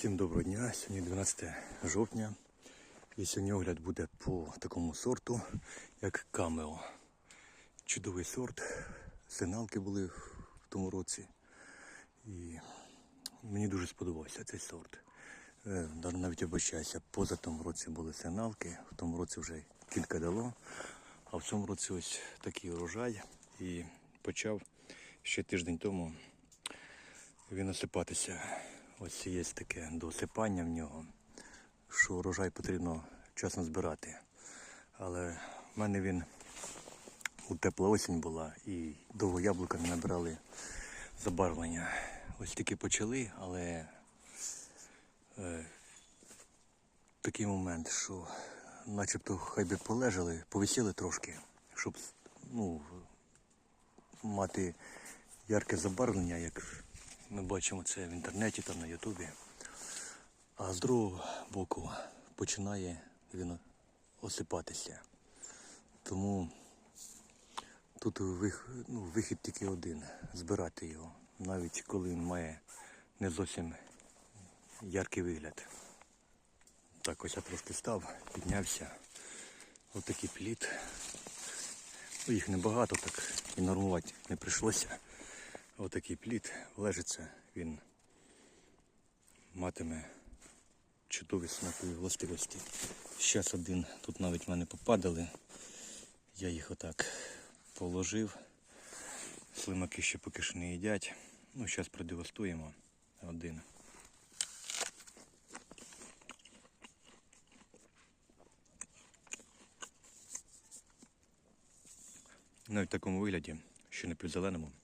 Всім доброго дня. Сьогодні 12 жовтня. І сьогодні огляд буде по такому сорту, як камео. Чудовий сорт. Сигналки були в тому році. І мені дуже сподобався цей сорт. Е, Навіть обичаюся, поза тому році були сигналки, в тому році вже кілька дало. А в цьому році ось такий урожай. І почав ще тиждень тому він осипатися. Ось є таке досипання в нього, що урожай потрібно вчасно збирати. Але в мене він у тепла осінь була і довго яблука не набирали забарвлення. Ось тільки почали, але е, такий момент, що начебто хай би полежали, повисіли трошки, щоб ну, мати ярке забарвлення, як ми бачимо це в інтернеті та на Ютубі. А з другого боку починає він осипатися. Тому тут вих, ну, вихід тільки один збирати його, навіть коли він має не зовсім яркий вигляд. Так ось я трошки став, піднявся. Ось такий плід. Ну, їх небагато, так і нормувати не прийшлося. Отакий плід лежиться, він матиме чудові смакові властивості. Зараз один, тут навіть в мене попадали. Я їх отак положив. Слимаки ще поки що не їдять. Ну, зараз продегустуємо один. Навіть в такому вигляді, ще не півзеленому. Е,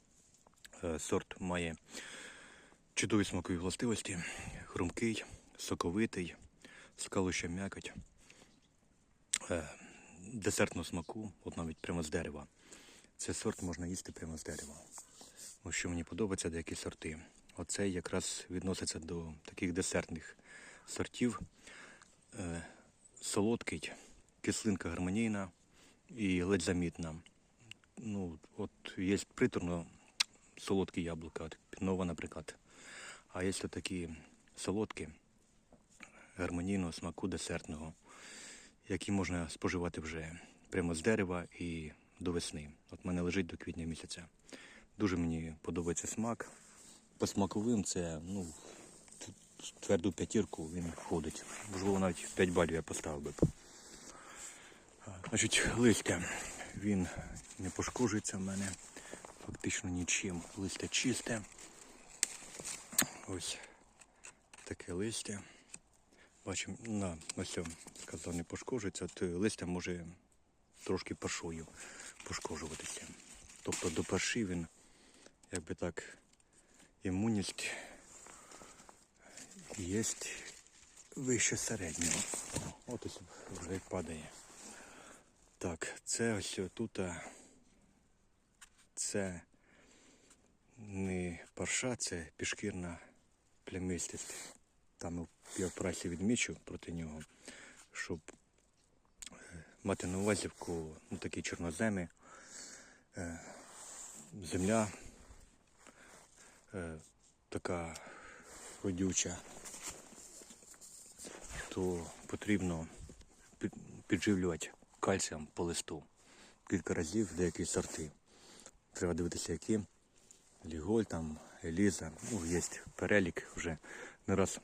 Сорт має чудові смакові властивості, хрумкий, соковитий, скалуща м'якоть, е, десертного смаку, от навіть прямо з дерева. Цей сорт можна їсти прямо з дерева. Ось що мені подобається деякі сорти. Оцей якраз відноситься до таких десертних сортів. Е, Солодкий, кислинка гармонійна і ледь замітна. Ну, от є приторно солодкі яблука, от пінова, наприклад. А є такі солодкі, гармонійного смаку десертного, які можна споживати вже прямо з дерева і до весни. От мене лежить до квітня місяця. Дуже мені подобається смак. По смаковим це ну, тверду п'ятірку він входить. Можливо, навіть 5 балів я поставив би. Значить, листя він не пошкоджується в мене фактично нічим. Листя чисте. Ось таке листя. Бачимо, на, ось сказав, не пошкоджується. От е, листя може трошки паршою пошкоджуватися. Тобто до парші він, якби так, імунність є вище середнього. От ось вже падає. Так, це ось тут. Це не парша, це пішкірна плямистість. Там я в прасі відмічу проти нього, щоб е, мати на увазі ну, такі чорноземи, е, земля е, така родюча, то потрібно підживлювати кальцієм по листу кілька разів деякі сорти. Треба дивитися, які. Ліголь, там, Еліза. Ну, є перелік вже не раз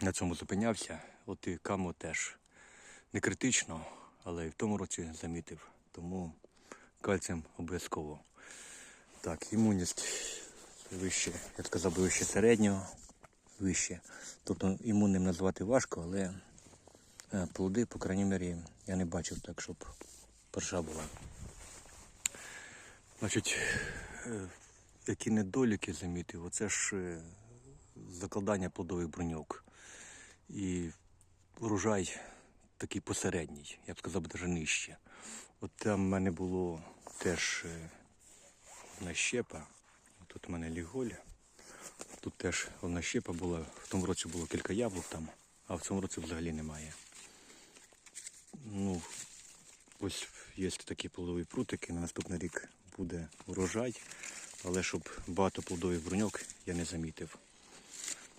на цьому зупинявся. От і камо теж не критично, але і в тому році замітив. Тому кальцієм обов'язково. Так, імунність вище, я сказав би вище середнього, вище. Тобто імунним назвати важко, але е, плоди, по крайній мірі, я не бачив так, щоб перша була. Значить, е, які недоліки замітив, оце ж е, закладання плодових бруньок. І урожай такий посередній, я б сказав, навіть нижче. От там в мене було теж е, одна щепа, тут у мене ліголь, тут теж одна щепа була, в тому році було кілька яблук там, а в цьому році взагалі немає. Ну, Ось є такі плодові прутики, на наступний рік буде урожай, але щоб багато плодових бруньок я не замітив.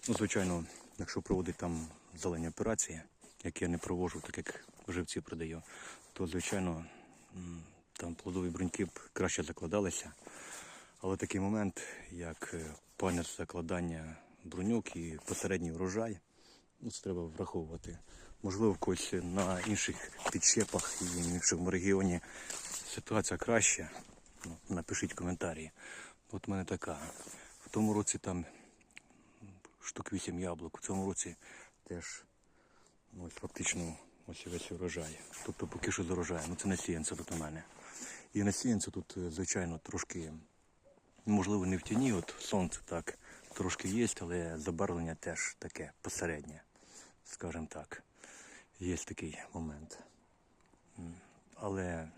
Ну, звичайно, якщо проводить там зелені операції, які я не проводжу, так як живці продаю, то звичайно там плодові бруньки б краще закладалися. Але такий момент, як е, закладання бруньок і посередній урожай, ну, це треба враховувати. Можливо, в когось на інших підщепах і в іншому регіоні ситуація краща. Напишіть коментарі. От в мене така. В тому році там штук 8 яблук, в цьому році теж ну, фактично ось весь урожай. Тобто поки що з урожаєм. Ну це насіянце тут у мене. І насіянце тут, е, звичайно, трошки, можливо, не в тіні, от сонце так трошки є, але забарвлення теж таке посереднє, скажімо так. Є такий момент. Але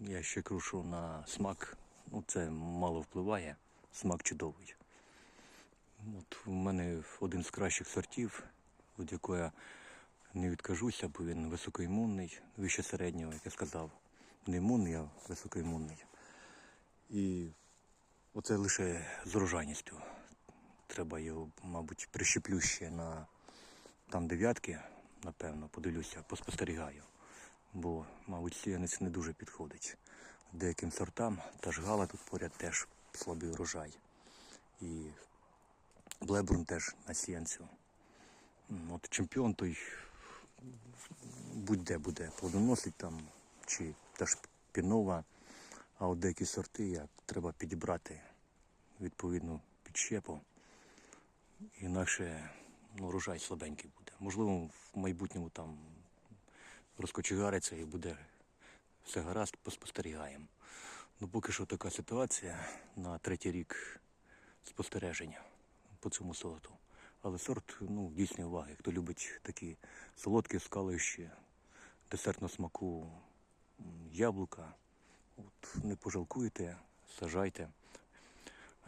я ще що на смак, ну це мало впливає, смак чудовий. От у мене один з кращих сортів, від якого я не відкажуся, бо він високоімунний, вище середнього, як я сказав. Не імунний, а високоімунний. І оце лише з урожайністю. Треба його, мабуть, прищеплю ще на там дев'ятки, напевно, подивлюся, поспостерігаю. Бо, мабуть, сіянець не дуже підходить. Деяким сортам, та ж гала тут поряд теж слабий урожай. І Блебрун теж на сіянцю. От чемпіон той будь-де буде плодоносить там, чи теж пінова, а от деякі сорти як треба підібрати відповідну підщепу. Інакше ну, урожай слабенький буде. Можливо, в майбутньому там розкочегариться і буде все гаразд, поспостерігаємо. Ну поки що така ситуація на третій рік спостереження по цьому сорту. Але сорт ну, дійсної уваги. Хто любить такі солодкі скалищі, десертного смаку яблука, от, не пожалкуйте, сажайте,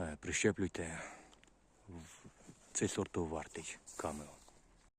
е, прищеплюйте. Цей сорт вартий камео.